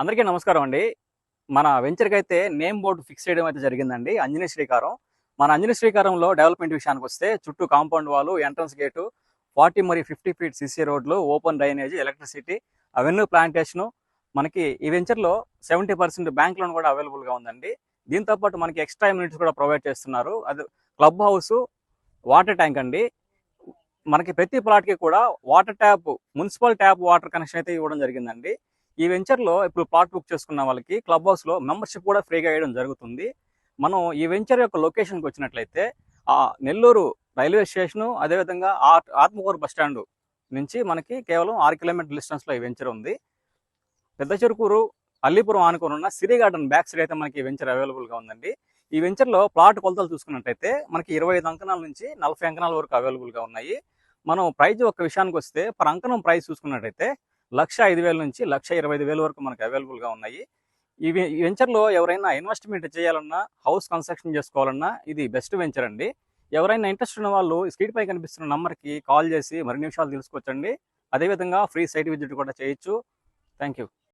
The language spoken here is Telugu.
అందరికీ నమస్కారం అండి. మన వెంచర్కి అయితే నేమ్ బోర్డు ఫిక్స్ చేయడం అయితే జరిగిందండి. అంజనీ శ్రీకారం. మన అంజనీ శ్రీకారంలో డెవలప్మెంట్ విషయానికి వస్తే చుట్టూ compound wall entrance gate forty మరియు ఫిఫ్టీ ఫీట్ సిసి రోడ్లు open drainage electricity avenue plantation. మనకి ఈ వెంచర్లో సెవెంటీ పర్సెంట్ బ్యాంక్ లోన్ కూడా అవైలబుల్గా ఉందండి. దీంతో పాటు మనకి ఎక్స్ట్రా యూనిట్స్ కూడా ప్రొవైడ్ చేస్తున్నారు. అది క్లబ్ హౌస్ వాటర్ ట్యాంక్ అండి. మనకి ప్రతి ప్లాట్కి కూడా water tap municipal tap water connection అయితే ఇవ్వడం జరిగిందండి. ఈ వెంచర్లో ఇప్పుడు ప్లాట్ బుక్ చేసుకున్న వాళ్ళకి క్లబ్ హౌస్లో మెంబర్షిప్ కూడా ఫ్రీగా వేయడం జరుగుతుంది. మనం ఈ వెంచర్ యొక్క లొకేషన్కి వచ్చినట్లయితే ఆ నెల్లూరు రైల్వే స్టేషను అదేవిధంగా ఆ- ఆత్మకూరు బస్ స్టాండ్ నుంచి మనకి కేవలం ఆరు కిలోమీటర్ డిస్టెన్స్లో ఈ వెంచర్ ఉంది. పెద్ద చెరుకూరు అల్లిపురం ఆనుకొని ఉన్న సిరి గార్డెన్ బ్యాక్ సైడ్ అయితే మనకి ఈ వెంచర్ అవైలబుల్గా ఉందండి. ఈ వెంచర్లో ప్లాట్ కొలతలు చూసుకున్నట్టయితే మనకి ఇరవై ఐదు అంకణాల నుంచి నలభై అంకణాల వరకు అవైలబుల్గా ఉన్నాయి. మనం ప్రైజ్ ఒక విషయానికి వస్తే పర్ అంకణం ప్రైస్ చూసుకున్నట్టయితే లక్ష ఐదు వేల నుంచి లక్ష ఇరవై ఐదు వేల వరకు మనకు అవైలబుల్గా ఉన్నాయి. ఈ వెంచర్లో ఎవరైనా ఇన్వెస్ట్మెంట్ చేయాలన్నా హౌస్ కన్స్ట్రక్షన్ చేసుకోవాలన్నా ఇది బెస్ట్ వెంచర్ అండి. ఎవరైనా ఇంట్రెస్ట్ ఉన్న వాళ్ళు స్క్రీన్ పై కనిపిస్తున్న నంబర్కి కాల్ చేసి మరిన్ని విషయాలు తెలుసుకోవచ్చండి. అదేవిధంగా ఫ్రీ సైట్ విజిట్ కూడా చేయొచ్చు. Thank you